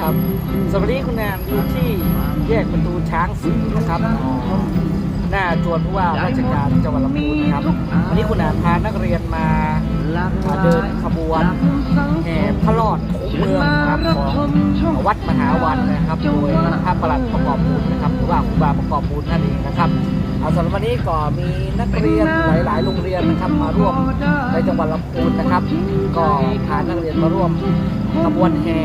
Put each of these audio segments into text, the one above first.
ครับ สวัสดีคุณแนนอยู่ที่แยกประตูช้างสีนะครับหน้าจวนผู้ว่าราชการจังหวัดลำพูนนะครับวันนี้คุณแนนพานักเรียนมาาเดินขบวนแห่พระรอดคุ้เมืองนะครับของวัดมหาวันนะครับ โดยพระประหลัดประกอบบุญนะครับหรือว่าครูบาประกอบบุญนั่นเองนะครับเอาสำหรับวันนี้ก็มีนักเรียนหลายๆ โรงเรียนนะครับมาร่วมในจังหวัดลำพูนนะครับ ก็พานักเรียนมาร่วมขบวนแห่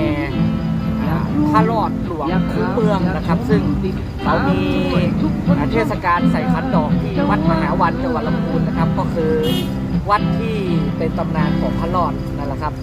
พระรอดหลวงคุ้เมืองนะครับ ซึ่งเขามีเทศกาลใส่ขันดอกที่วัดมหาวันจังหวัดลำพูนนะครับ ก็คือวัดที่เป็นตำนานของพระรอดนั่นแหละครับ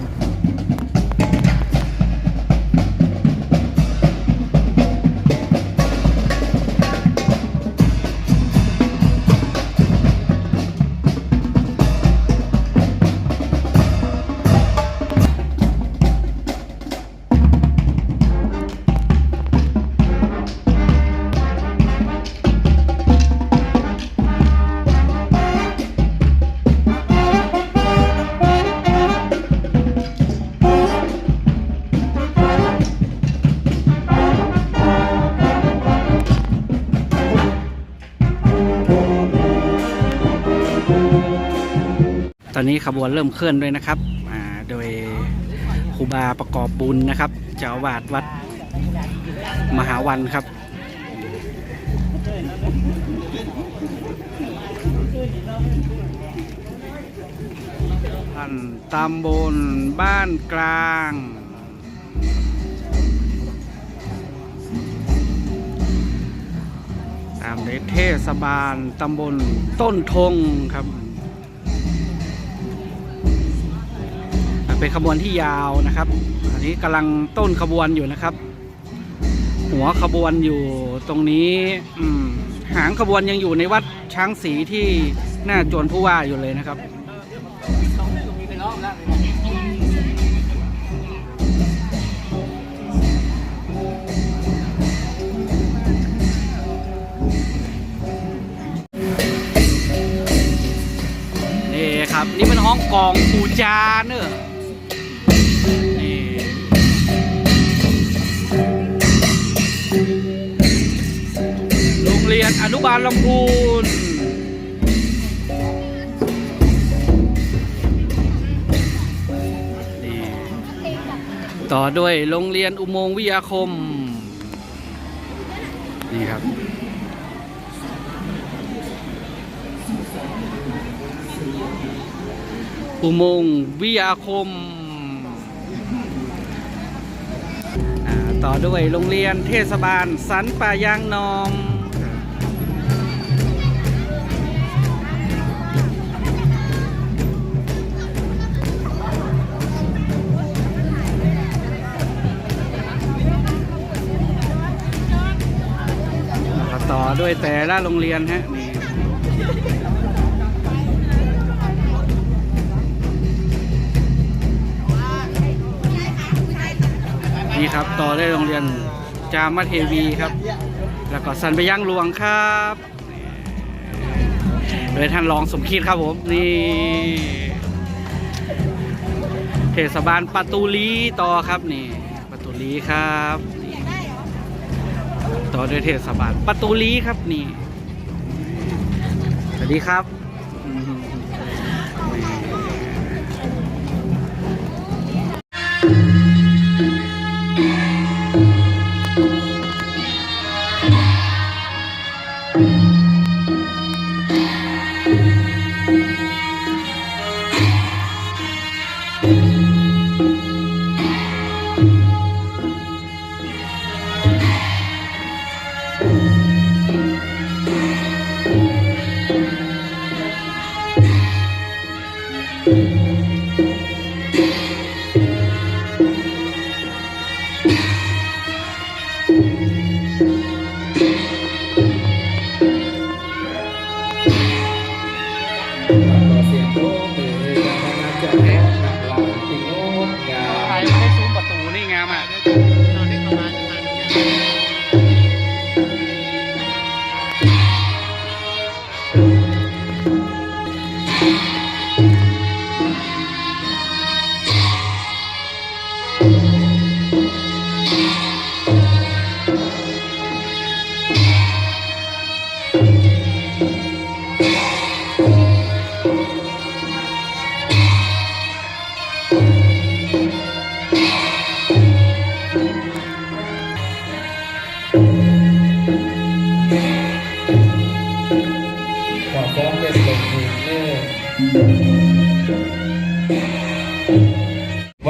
อนนี้ขบวนเริ่มเคลื่อนด้วยนะครับโดยครูบาประกอบบุญนะครับเจ้าวาดวัดมหาวันครับท่านตำบลบ้านกลางตามด้วยเทศบาลตำบลต้นทงครับ เป็นขบวนที่ยาวนะครับ อันนี้กำลังต้นขบวนอยู่นะครับ หัวขบวนอยู่ตรงนี้อืมหางขบวนยังอยู่ในวัดช้างสีที่หน้าจวนผู้ว่าอยู่เลยนะครับนี่ครับ นี่เป็นห้องกองปูจาเนอะ นอนุบาลลำพูนต่อด้วยโรงเรียนอุโมงค์วิทยาคม นี่ครับ อุโมงค์วิทยาคม ต่อด้วยโรงเรียนเทศบาลสันป่ายางนอม ด้วยแต่ละโรงเรียนฮะนี่นี่ครับต่อได้โรงเรียนจามเทวีครับ แล้วก็สันไปย่างหลวงครับโดยท่านรองสมคิดครับผม นี่ เทศบาลประตูลีต่อครับนี่ประตูลีครับ นี่ต่อด้วยเทศบาลประตูลีครับนี่ สวัสดีครับ วั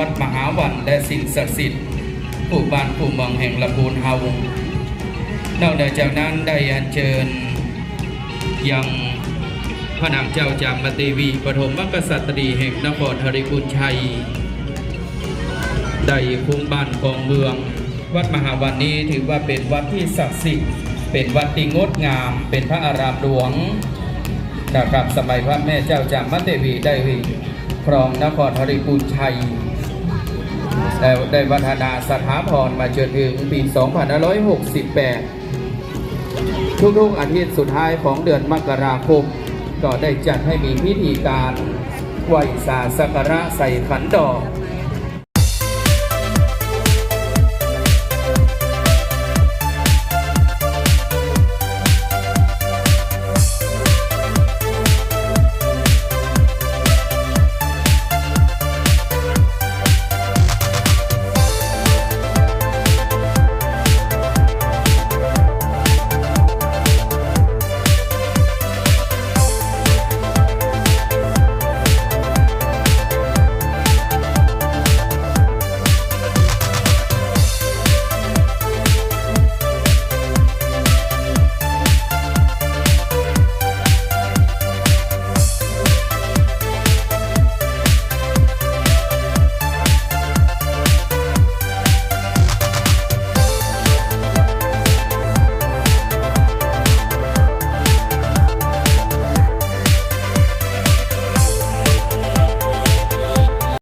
ดมหาวันและสิ่งศักดิ์สิทธิ์ ผู้บ้านผู้เมืองแห่งลำพูนเฮานอกจากนั้นได้อัญเชิญยังพระนางเจ้าจามเทวีปฐมกษัตรีแห่งนครธริพุนชัย ได้คุ้มบ้านกองเมือง วัดมหาวันนี้ถือว่าเป็นวัดที่ศักดิ์สิทธิ์เป็นวัดที่งดงาม เป็นพระอารามหลวงนะครับสมัยพระแม่เจ้าจามเทวีได้ครองนครธริพุนชัย ได้วัฒนาสถาพรมาจนถึงปี 2568 ทุกๆอาทิตย์สุดท้ายของเดือนมกราคม ก็ได้จัดให้มีพิธีการไหวสาสักระใส่ขันดอก